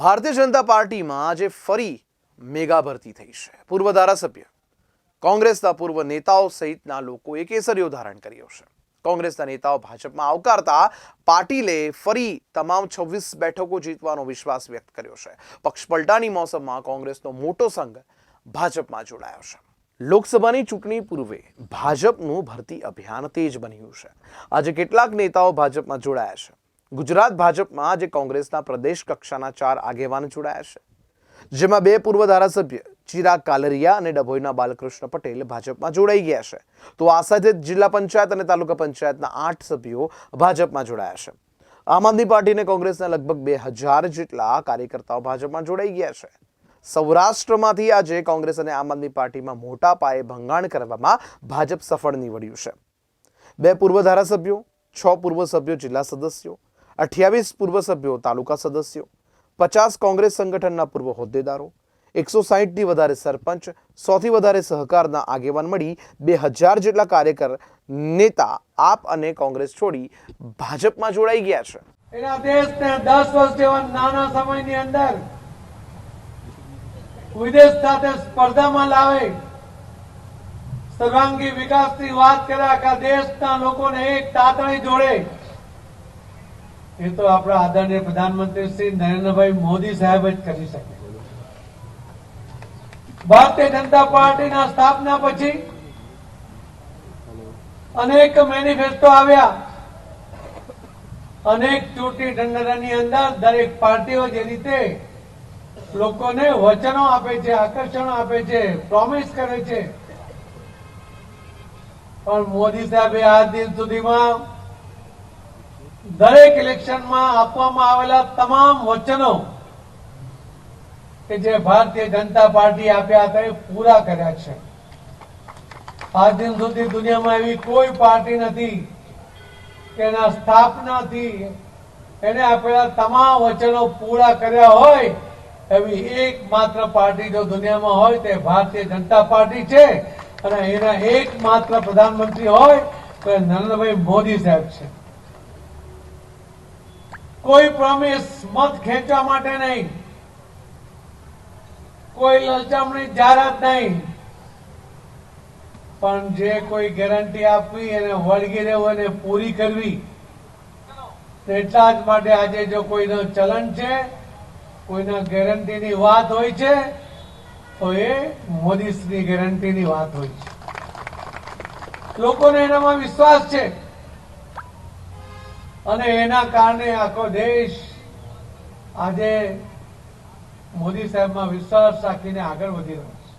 ભારતીય જનતા પાર્ટીમાં આજે ફરી મેગા ભરતી થઈ છે. પૂર્વ ધારાસભ્ય, કોંગ્રેસના પૂર્વ નેતાઓ સહિતના લોકોએ કેસરીઓ ધારણ કર્યો છે. કોંગ્રેસના નેતાઓ ભાજપમાં આવકારતા પાટીલે ફરી તમામ છવ્વીસ બેઠકો જીતવાનો વિશ્વાસ વ્યક્ત કર્યો છે. પક્ષ પલટાની મોસમમાં કોંગ્રેસનો મોટો સંઘ ભાજપમાં જોડાયો છે. લોકસભાની ચૂંટણી પૂર્વે ભાજપનું ભરતી અભિયાન તેજ બન્યું છે. આજે કેટલાક નેતાઓ ભાજપમાં જોડાયા છે. ગુજરાત ભાજપમાં આજે કોંગ્રેસના પ્રદેશ કક્ષાના ચાર આગેવાન જોડાયા છે. જેમાં બે પૂર્વ ધારાસભ્ય, ચિરાગ કાલરિયા અને ડભોઈના બાલકૃષ્ણ પટેલ ભાજપમાં જોડાઈ ગયા છે. તો આ સાથે જિલ્લા પંચાયત અને તાલુકા પંચાયતના આઠ સભ્યો ભાજપમાં જોડાયા છે. આમ આદમી પાર્ટી અને કોંગ્રેસના લગભગ બે હજાર જેટલા કાર્યકર્તાઓ ભાજપમાં જોડાઈ ગયા છે. સૌરાષ્ટ્રમાંથી આજે કોંગ્રેસ અને આમ આદમી પાર્ટીમાં મોટા પાયે ભંગાણ કરવામાં ભાજપ સફળ નીવડ્યું છે. બે પૂર્વ ધારાસભ્યો, છ પૂર્વ સભ્યો, જિલ્લા સદસ્યો અઠ્યાવીસ પૂર્વ સભ્યો તાલુકા સદસ્યો, પચાસ કોંગ્રેસ સંગઠનના પૂર્વ હોદ્દેદારો, એકસો સાહીઠથી વધારે સરપંચ, સૌથી વધારે સહકારના આગેવાન મળી બે હજાર જેટલા કાર્યકર, નેતા, આપ અને કોંગ્રેસ છોડી ભાજપમાં જોડાઈ ગયા છે. એના દેશને દસ વર્ષ જેવા નાના સમયની અંદર વિદેશ સાથે સ્પર્ધામાં લાવે, સર્વાંગી વિકાસની વાત કરે આખા દેશના લોકોને એક તાતણી જોડે એ તો આપણા આદરણીય પ્રધાનમંત્રી શ્રી નરેન્દ્રભાઈ મોદી સાહેબ જ કરી શકે. ભારતીય જનતા પાર્ટીના સ્થાપના પછી અનેક મેનિફેસ્ટો આવ્યા. અનેક ચૂંટણી ઢંઢરાની અંદર દરેક પાર્ટીઓ જે રીતે લોકોને વચનો આપે છે, આકર્ષણો આપે છે પ્રોમિસ કરે છે. પણ મોદી સાહેબે આ દિન સુધીમાં દરેક ઇલેક્શનમાં આપવામાં આવેલા તમામ વચનો કે જે ભારતીય જનતા પાર્ટી આપ્યા હતા એ પૂરા કર્યા છે. આજ દિન સુધી દુનિયામાં એવી કોઈ પાર્ટી નથી એના સ્થાપનાથી એને આપેલા તમામ વચનો પૂરા કર્યા હોય એવી એકમાત્ર પાર્ટી જો દુનિયામાં હોય તે ભારતીય જનતા પાર્ટી છે અને એના એકમાત્ર પ્રધાનમંત્રી હોય તો નરેન્દ્રભાઈ મોદી સાહેબ છે. કોઈ પ્રોમિસ મત ખેંચવા માટે નહીં. કોઈ લલચામણી જાહેરાત નહીં. પણ જે કોઈ ગેરંટી આપવી એને વળગી રહેવું એને પૂરી કરવી એટલા જ માટે આજે જો કોઈનું ચલણ છે, કોઈના ગેરંટીની વાત હોય છે, તો એ મોદીશ્રી ગેરંટીની વાત હોય છે. લોકોને એનામાં વિશ્વાસ છે. અને એના કારણે આખો દેશ આજે મોદી સાહેબમાં વિશ્વાસ રાખીને આગળ વધી રહ્યો છે.